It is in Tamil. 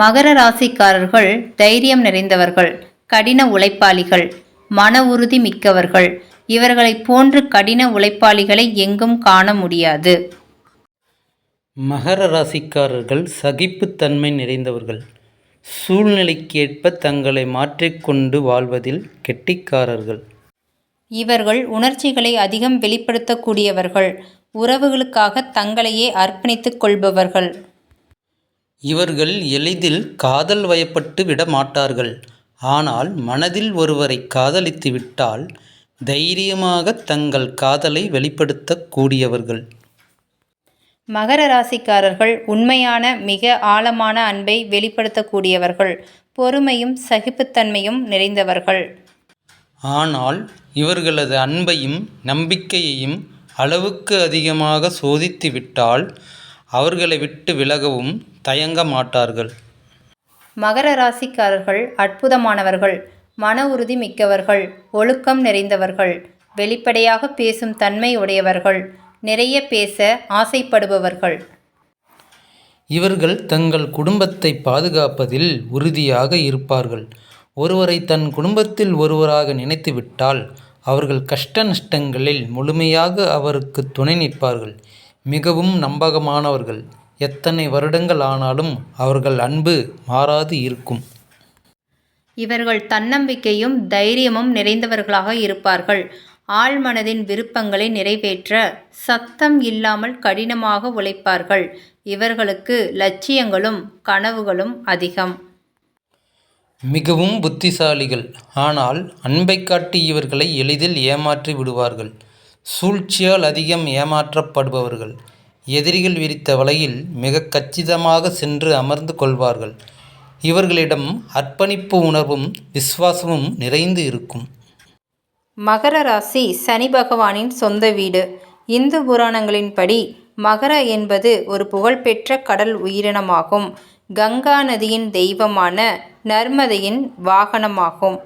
மகர ராசிக்காரர்கள் தைரியம் நிறைந்தவர்கள் கடின உழைப்பாளிகள் மன உறுதி மிக்கவர்கள். இவர்களைப் போன்று கடின உழைப்பாளிகளை எங்கும் காண முடியாது. மகர ராசிக்காரர்கள் சகிப்புத்தன்மை நிறைந்தவர்கள். சூழ்நிலைக்கேற்ப தங்களை மாற்றிக்கொண்டு வாழ்வதில் கெட்டிக்காரர்கள். இவர்கள் உணர்ச்சிகளை அதிகம் வெளிப்படுத்தக்கூடியவர்கள். உறவுகளுக்காக தங்களையே அர்ப்பணித்துக் கொள்பவர்கள். இவர்கள் எளிதில் காதல் வயப்பட்டு விட மாட்டார்கள் ஆனால் மனதில் ஒருவரை காதலித்து விட்டால் தைரியமாக தங்கள் காதலை வெளிப்படுத்தக்கூடியவர்கள் மகர ராசிக்காரர்கள் உண்மையான மிக ஆழமான அன்பை வெளிப்படுத்தக்கூடியவர்கள் பொறுமையும் சகிப்புத்தன்மையும் நிறைந்தவர்கள். ஆனால் இவர்களது அன்பையும் நம்பிக்கையையும் அளவுக்கு அதிகமாக சோதித்து விட்டால் அவர்களை விட்டு விலகவும் தயங்க மாட்டார்கள். மகர ராசிக்காரர்கள் அற்புதமானவர்கள் மன உறுதி மிக்கவர்கள் ஒழுக்கம் நிறைந்தவர்கள் வெளிப்படையாக பேசும் தன்மை உடையவர்கள் நிறைய பேச ஆசைப்படுபவர்கள். இவர்கள் தங்கள் குடும்பத்தை பாதுகாப்பதில் உறுதியாக இருப்பார்கள். ஒருவரை தன் குடும்பத்தில் ஒருவராக நினைத்துவிட்டால் அவர்கள் கஷ்ட நஷ்டங்களில் முழுமையாக அவருக்கு துணை நிற்பார்கள். மிகவும் நம்பகமானவர்கள். எத்தனை வருடங்கள் ஆனாலும் அவர்கள் அன்பு மாறாது இருக்கும். இவர்கள் தன்னம்பிக்கையும் தைரியமும் நிறைந்தவர்களாக இருப்பார்கள். ஆழ்மனதின் விருப்பங்களை நிறைவேற்ற சத்தம் இல்லாமல் கடினமாக உழைப்பார்கள். இவர்களுக்கு லட்சியங்களும் கனவுகளும் அதிகம். மிகவும் புத்திசாலிகள். ஆனால் அன்பை காட்டி இவர்களை எளிதில் ஏமாற்றி விடுவார்கள். சூழ்ச்சியால் அதிகம் ஏமாற்றப்படுபவர்கள். எதிரிகள் விரித்த வலையில் மிக கச்சிதமாக சென்று அமர்ந்து கொள்வார்கள். இவர்களிடம் அர்ப்பணிப்பு உணர்வும் விசுவாசமும் நிறைந்து இருக்கும். மகர ராசி சனி பகவானின் சொந்த வீடு. இந்து புராணங்களின்படி மகர என்பது ஒரு புகழ்பெற்ற கடல் உயிரினமாகும். கங்கா நதியின் தெய்வமான நர்மதையின் வாகனமாகும்.